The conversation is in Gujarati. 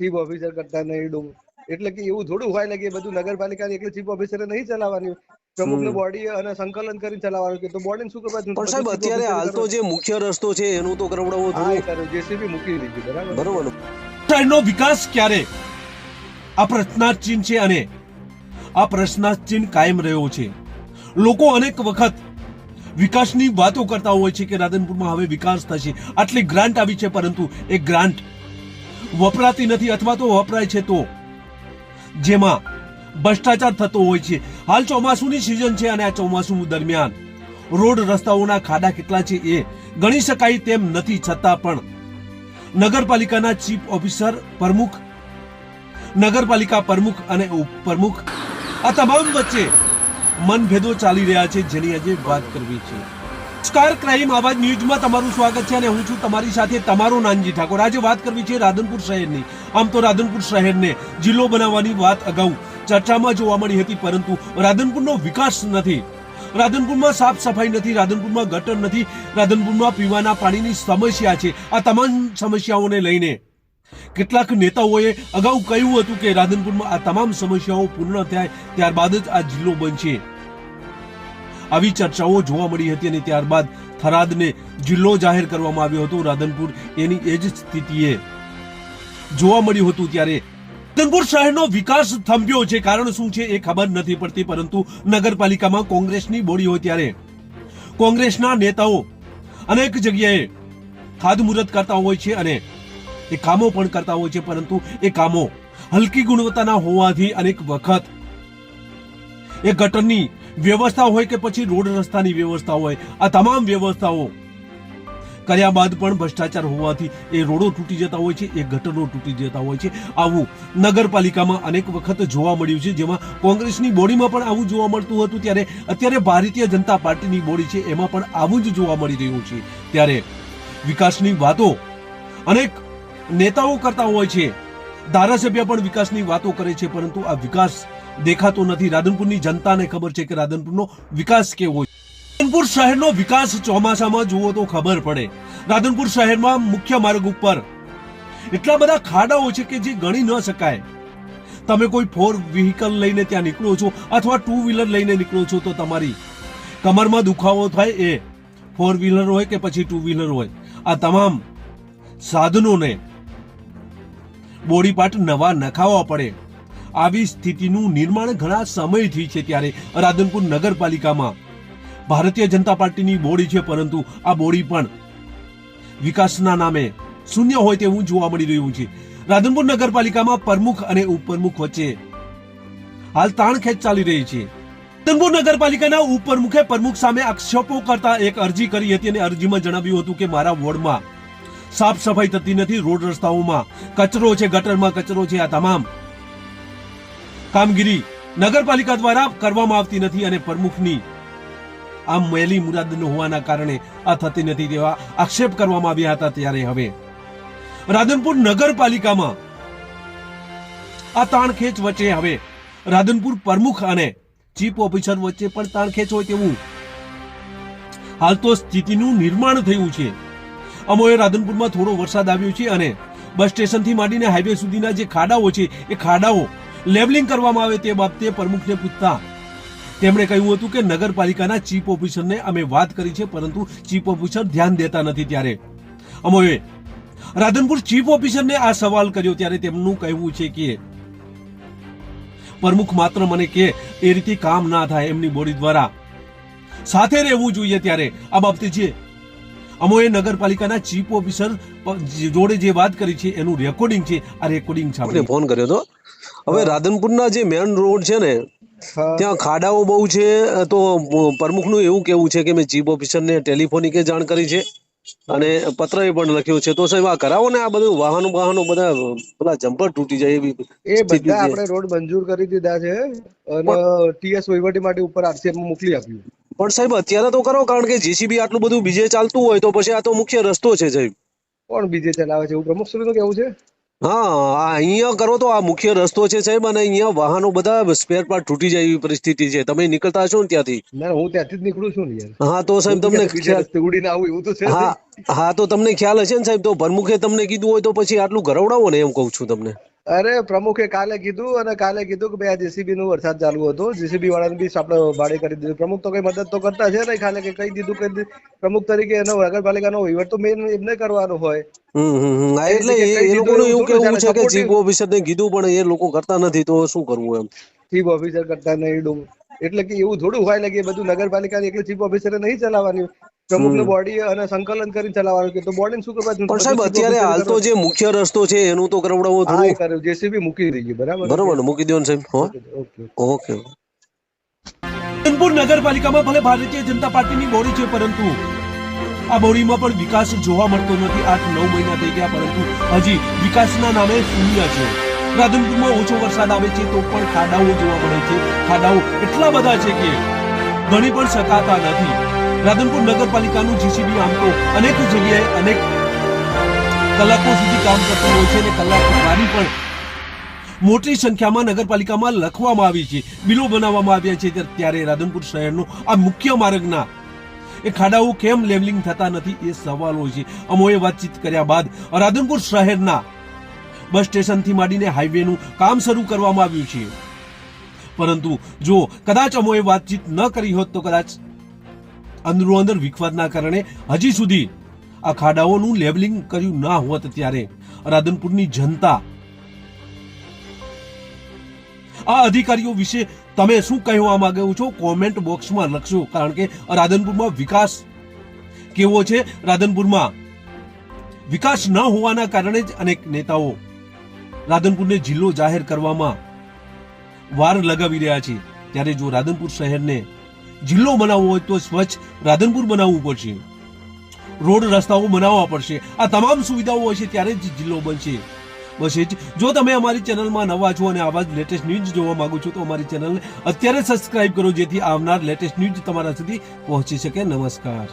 ચીફ ઓફિસર કરતા નહીં ડુમ એટલે કે એવું થોડું હોય ને કે બધું નગરપાલિકાની એટલે ચીફ ઓફિસરે નહીં ચલાવવાની પ્રમુખ બોડી અને સંકલન કરીને ચલાવવાનું કે તો બોડી શું કરવા પણ સાહેબ અત્યારે હાલ તો જે મુખ્ય રસ્તો છે એનું તો કરવડાવો થોડું. જેસીબી મૂકી દીધી બરાબર? બરોબર. ને? વિકાસ ક્યારે? આ પ્રશ્નાર્થ ચિહ્ન છે અને આ પ્રશ્નાર્થ ચિહ્ન કાયમ રહ્યો છે. લોકો અનેક વખત વિકાસની વાતો કરતા હોય છે કે રાધનપુરમાં હવે વિકાસ થશે. આટલી ગ્રાન્ટ આવી છે પરંતુ એ ગ્રાન્ટ વપરાતી નથી અથવા તો વપરાય છે તો. જેમાં ભ્રષ્ટાચાર થતો હોય છે. હાલ ચોમાસુની સિઝન છે અને આ ચોમાસુ દરમિયાન રોડ રસ્તાઓના ખાડા કેટલા છે એ ગણી શકાય તેમ નથી. છતાં પણ નગરપાલિકાના ચીફ ઓફિસર પ્રમુખ, નગરપાલિકા પ્રમુખ અને ઉપપ્રમુખ આ તમામ વચ્ચે મનભેદો ચાલી રહ્યા છે જેની આજે વાત કરવી છે. નમસ્કાર, ક્રાઇમ આવાજ ન્યૂઝમાં તમારું સ્વાગત છે અને હું છું તમારી સાથે તમારો નાનજી ઠાકોર. આજે વાત કરવી છે રાધનપુર શહેરની. આમ તો રાધનપુર શહેરને જિલ્લો બનાવવાની વાત અગાઉ ચર્ચામાં જોવા મળી હતી, પરંતુ રાધનપુરનો વિકાસ નથી. રાધનપુરમાં સાફ સફાઈ નથી, રાધનપુરમાં ગટર નથી, રાધનપુરમાં પીવાના પાણીની સમસ્યા છે. આ તમામ સમસ્યાઓને લઈને કેટલાક નેતાઓએ અગાઉ કહ્યું હતું કે રાધનપુરમાં આ તમામ સમસ્યાઓ પૂર્ણ થાય, ત્યારબાદ જ આ જિલ્લો બનશે. આવી ચર્ચાઓ જોવા મળી હતી અને ત્યારબાદ થરાદને જિલ્લો જાહેર કરવામાં આવ્યો હતો. રાધનપુર એની એ જ સ્થિતિએ જોવા મળ્યું હતું ત્યારે રાધનપુર શહેરનો વિકાસ થંભ્યો છે. કારણ શું છે એ ખબર નથી પડતી, પરંતુ નગરપાલિકામાં કોંગ્રેસની બોડી હોય ત્યારે કોંગ્રેસના નેતાઓ અનેક જગ્યાએ ખાતમુહૂર્ત કરતા હોય છે અને એ કામો પણ કરતા હોય છે, પરંતુ એ કામો હલકી ગુણવત્તાના હોવાથી અનેક વખત એ ગટરની વ્યવસ્થા હોય કે પછી રોડ રસ્તાની વ્યવસ્થા હોય, આ તમામ વ્યવસ્થાઓ કર્યા બાદ પણ ભ્રષ્ટાચાર હોવાથી એ રોડો તૂટી જતા હોય છે, એ ગટરો તૂટી જતા હોય છે. આવું નગરપાલિકામાં અનેક વખત જોવા મળ્યું છે, જેમાં કોંગ્રેસની બોડીમાં પણ આવું જોવા મળતું હતું, ત્યારે અત્યારે ભારતીય જનતા પાર્ટીની બોડી છે, એમાં પણ આવું જ જોવા મળી રહ્યું છે. ત્યારે વિકાસની વાતો અનેક નેતાઓ કરતા હોય છે. ધારાસભ્ય પણ વિકાસની વાતો કરે છે, પરંતુ આ વિકાસ દેખાતો નથી. રાધનપુરની જનતાને ખબર છે કે રાધનપુરનો વિકાસ કેવો છે. રાધનપુર શહેરનો વિકાસ ચોમાસામાં જુઓ તો ખબર પડે. રાધનપુર શહેરમાં મુખ્ય માર્ગ ઉપર એટલા બધા ખાડાઓ છે કે જે ગણી ન શકાય. તમે કોઈ ફોર વ્હીકલ લઈને ત્યાં નીકળો છો અથવા ટુ વ્હીલર લઈને નીકળો છો તો તમારી કમરમાં દુખાવો થાય એ. ફોર વ્હીલર હોય કે પછી ટુ વ્હીલર હોય. આ તમામ સાધનોને બોડી નવા નખાવવા પડે. આવી સ્થિતિનું નિર્માણ ઘણા સમયથી છે ત્યારે રાધનપુર નગરપાલિકામાં. ભારતીય જનતા પાર્ટીની બોડી છે, પરંતુ આ બોડી પણ વિકાસના નામે શૂન્ય હોય તેવું જોવા મળી રહ્યું છે. રાધનપુર નગરપાલિકામાં પ્રમુખ અને ઉપપ્રમુખ વચ્ચે હાલ તાણખેંચ ચાલી રહી છે. રાધનપુર નગરપાલિકાના ઉપપ્રમુખે પ્રમુખ સામે આક્ષેપો કરતા એક અરજી કરી હતી અને અરજીમાં જણાવ્યું હતું કે મારા વોર્ડમાં સાફ સફાઈ થતી નથી રોડ રસ્તાઓમાં. કચરો છે, ગટરમાં કચરો છે આ તમામ. કામગીરી નગરપાલિકા દ્વારા કરવામાં આવતી નથી અને પ્રમુખની આ મેલી મુરાદ ન હોવાના કારણે આ થતી નથી તેવા આક્ષેપ કરવામાં આવ્યા હતા ત્યારે હવે. રાધનપુર નગરપાલિકામાં આ તાણખેંચ વચ્ચે હવે રાધનપુર પ્રમુખ અને ચીફ ઓફિસર વચ્ચે પણ તાણખેંચ હોય તેવું. હાલ તો સ્થિતિનું નિર્માણ થયું છે. અમોએ રાધનપુરમાં થોડો વરસાદ આવ્યો છે અને બસ સ્ટેશનથી માંડીને હાઈવે સુધીના જે ખાડાઓ છે, એ ખાડાઓ લેવલિંગ કરવામાં આવે તે બાબતે પ્રમુખને પૂછતા તેમણે કહ્યું હતું કે નગરપાલિકાના ચીફ ઓફિસરને અમે વાત કરી છે, પરંતુ ચીફ ઓફિસર ધ્યાન દેતા નથી ત્યારે. અમોએ રાધનપુર ચીફ ઓફિસરને આ સવાલ કર્યો ત્યારે તેમનું કહેવું છે કે, પ્રમુખ માત્ર મને કે એ રીતે કામ ના થાય એમની બોડી દ્વારા. સાથે રહેવું જોઈએ ત્યારે. આ બાબતે છે અમોએ નગરપાલિકાના ચીફ ઓફિસર જોડે જે વાત કરી છે એનું રેકોર્ડિંગ છે આ રેકોર્ડિંગ છે ફોન કર્યો હતો હવે રાધનપુરના જે મેન રોડ છે ને ત્યાં ખાડાઓ બહુ છે તો પ્રમુખનું એવું કેવું છે કે મેં ચીફ ઓફિસરને ટેલિફોનિકે જાણ કરી છે અને પત્ર એ પણ લખ્યો છે. તો સાહેબ આ કરાવો ને આ બધું વાહનો વાહનો બધા પેલા જમ્પર તૂટી જાય એવી એ બધા આપણે રોડ મંજૂર કરી દીધા છે અને ટીએસ વહીવટી માટે ઉપર આરસીએમ મોકલી આપ્યું. પણ સાહેબ અત્યારે તો કરો કારણ કે જીસીબી આટલું બધું બીજે ચાલતું હોય તો પછી આ તો મુખ્ય રસ્તો છે સાહેબ. કોણ બીજે ચલાવે છે? એવું પ્રમુખ શ્રીનું કેવું છે? હા અહીંયા કરો તો આ મુખ્ય રસ્તો છે સાહેબ અને અહીંયા વાહનો બધા સ્પેર પાર્ટ તૂટી જાય એવી પરિસ્થિતિ છે. તમે નીકળતા છો ને ત્યાંથી. ના હું ત્યાંથી જ નીકળું છું ને હા તો સાહેબ તમને ઉડીને આવું એવું તો છે હા હા તો તમને ખ્યાલ હશે ને સાહેબ તો પ્રમુખે તમને કીધું હોય તો પછી આટલું ઘરવડાવો ને એમ કહું છું તમને. અરે પ્રમુખે કાલે કીધું અને કાલે કીધું કે ભાઈ આ જીસીબી નું વરસાદ ચાલુ હતો. જીસીબી વાળાને બી આપણે ભાડે કરી દીધું. પ્રમુખ તો કઈ મદદ તો કરતા છે નહીં ખાલી કે કહી દીધું કે પ્રમુખ તરીકે એનો નગરપાલિકાનો વહીવટ તો મેન એમને કરવાનો હોય. એટલે એ લોકોનું એવું એવું કેવું છે કે ચીફ ઓફિસર ને કીધું પણ એ લોકો કરતા નથી તો શું કરવું એમ? ચીફ ઓફિસર કરતા નહીં એટલે કે એવું થોડું હોય ને કે બધું નગરપાલિકાની એકલી ચીફ ઓફિસરે નહીં ચલાવવાની. પ્રમુખ બોડી અને સંકલન કરીને ચલાવવાનું કે તો બોડીને શું કરવા પણ સાહેબ અત્યારે હાલ તો જે મુખ્ય રસ્તો છે એનું તો કરાવડાવવું હા થોડું કર્યું. જેસીબી મૂકી દીધી બરાબર? બરાબર મૂકી દો ને સાહેબ ઓકે ઓકે. રાધનપુર નગરપાલિકામાં ભલે ભારતીય જનતા પાર્ટીની બોડી છે પરંતુ આ બોડીમાં પણ વિકાસ જોવા મળતો નથી. આઠ નવ મહિના થઈ ગયા પરંતુ હજી વિકાસના નામે શૂન્ય છે. રાધનપુરમાં ઓછો વરસાદ આવે છે તો પણ ખાડાઓ જોવા મળે છે. ખાડાઓ એટલા બધા છે કે ગણી પણ શકાતા નથી. રાધનપુર નગરપાલિકાનું જીસીબી આમ તો અનેક જગ્યાએ અનેક કલાકો સુધી કામ કરતું હોય છે અને કલાકો મારી પણ મોટી સંખ્યામાં નગરપાલિકામાં લખવામાં આવી છે. બિલો બનાવવામાં આવ્યા છે ત્યારે રાધનપુર શહેરનો આ મુખ્ય માર્ગના એ ખાડાઓ કેમ લેવલિંગ થતા નથી એ સવાલ હોય છે. અમોએ વાતચીત કર્યા બાદ રાધનપુર શહેરના બસ સ્ટેશનથી માંડીને હાઈવેનું કામ શરૂ કરવામાં આવ્યું છે. પરંતુ જો કદાચ અમોએ વાતચીત ન કરી હોત તો કદાચ અંદરો અંદર વિખવાદના કારણે હજી સુધી આ ખાડાઓનું લેબલિંગ કર્યું ના હોત ત્યારે રાધનપુરની જનતા આ અધિકારીઓ વિશે તમે શું કહેવા માંગો છો? કોમેન્ટ બોક્સમાં લખશો, કારણ કે રાધનપુરમાં વિકાસ કેવો છે? રાધનપુરમાં વિકાસ ન હોવાના કારણે જ અનેક નેતાઓ રાધનપુરને જિલ્લો જાહેર કરવામાં વાર લગાવી રહ્યા છે. ત્યારે જો રાધનપુર શહેરને જિલ્લો બનાવવો હોય તો સ્વચ્છ રાધનપુર બનાવવું પડશે. રોડ રસ્તાઓ બનાવવા પડશે. આ તમામ સુવિધાઓ હોય છે ત્યારે જ જિલ્લો બનશે. બસ જ. જો તમે અમારી ચેનલમાં નવા છો અને આવા જ લેટેસ્ટ ન્યૂઝ જોવા માંગો છો તો અમારી ચેનલને અત્યારે સબસ્ક્રાઇબ કરો જેથી આવનાર લેટેસ્ટ ન્યૂઝ તમારા સુધી પહોંચી શકે. નમસ્કાર.